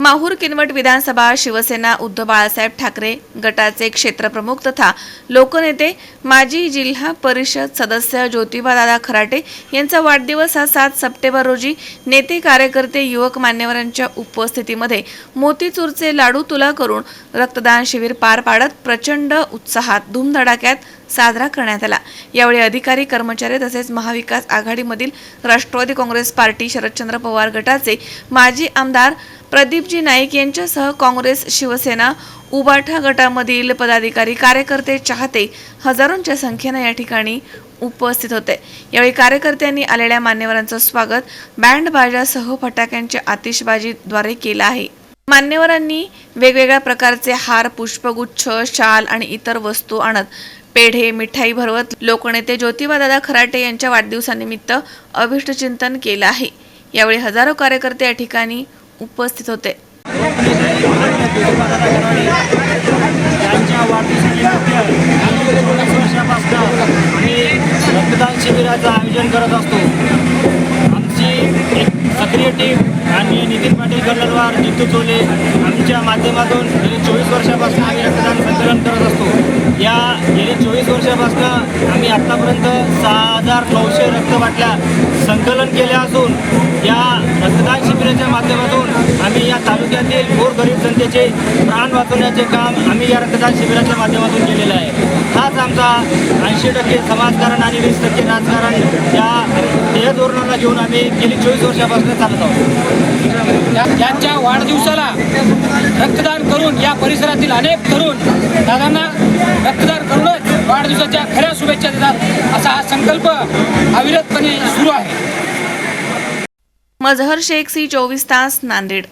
माहूर किनवट विधानसभा शिवसेना उद्धव बाळासाहेब ठाकरे गटाचे क्षेत्रप्रमुख तथा लोकनेते माजी जिल्हा परिषद सदस्य ज्योतिबादादा खराटे यांचा वाढदिवस हा सात सप्टेंबर रोजी नेते कार्यकर्ते युवक मान्यवरांच्या उपस्थितीमध्ये मोतीचूरचे लाडू तुला करून रक्तदान शिबिर पार पाडत प्रचंड उत्साहात धूमधडाक्यात साजरा करण्यात आला. यावेळी अधिकारी कर्मचारी तसेच महाविकास आघाडीमधील राष्ट्रवादी काँग्रेस पार्टी शरदचंद्र पवार गटाचे माजी आमदार प्रदीपजी नाईक यांच्यासह काँग्रेस शिवसेना उबाठा गटामधील पदाधिकारी कार्यकर्ते चाहते हजारोंच्या संख्येनं या ठिकाणी उपस्थित होते. यावेळी कार्यकर्त्यांनी आलेल्या मान्यवरांचं स्वागत बँड बाजासह फटाक्यांच्या आतिषबाजीद्वारे केलं आहे. मान्यवरांनी वेगवेगळ्या प्रकारचे हार पुष्पगुच्छ शाल आणि इतर वस्तू आणत पेढे मिठाई भरवत लोकनेते ज्योतिबादादा खराटे यांच्या वाढदिवसानिमित्त अभिष्टचिंतन केलं आहे. यावेळी हजारो कार्यकर्ते या ठिकाणी उपस्थित होते. वर्षापासून आम्ही रक्तदान शिबिराचं आयोजन करत असतो. आमची एक सक्रिय टीम आणि नितीन पाटील कल्लरवार जितू चोले आमच्या माध्यमातून गेली चोवीस वर्षापासून आम्ही रक्तदान संकलन वीस वर्षापासून आम्ही आत्तापर्यंत सहा हजार नऊशे रक्तबाटल्या संकलन केल्या असून या रक्तदान शिबिराच्या माध्यमातून आम्ही या तालुक्यातील गोरगरीब जनतेचे प्राण वाचवण्याचे काम आम्ही या रक्तदान शिबिराच्या माध्यमातून केलेलं आहे. हाच आमचा ऐंशी टक्के समाजकारण आणि वीस टक्के राजकारण या ध्येय धोरणाला घेऊन आम्ही गेली चोवीस वर्षापासून चालत आहोत. यांच्या वाढदिवसाला रक्तदान करून या परिसरातील अनेक तरुण दादांना रक्तदान वाढदिवसाच्या खऱ्या शुभेच्छा देतात. असा हा संकल्प अविरतपणे सुरू आहे. मजहर शेख सी चोवीस तास नांदेड.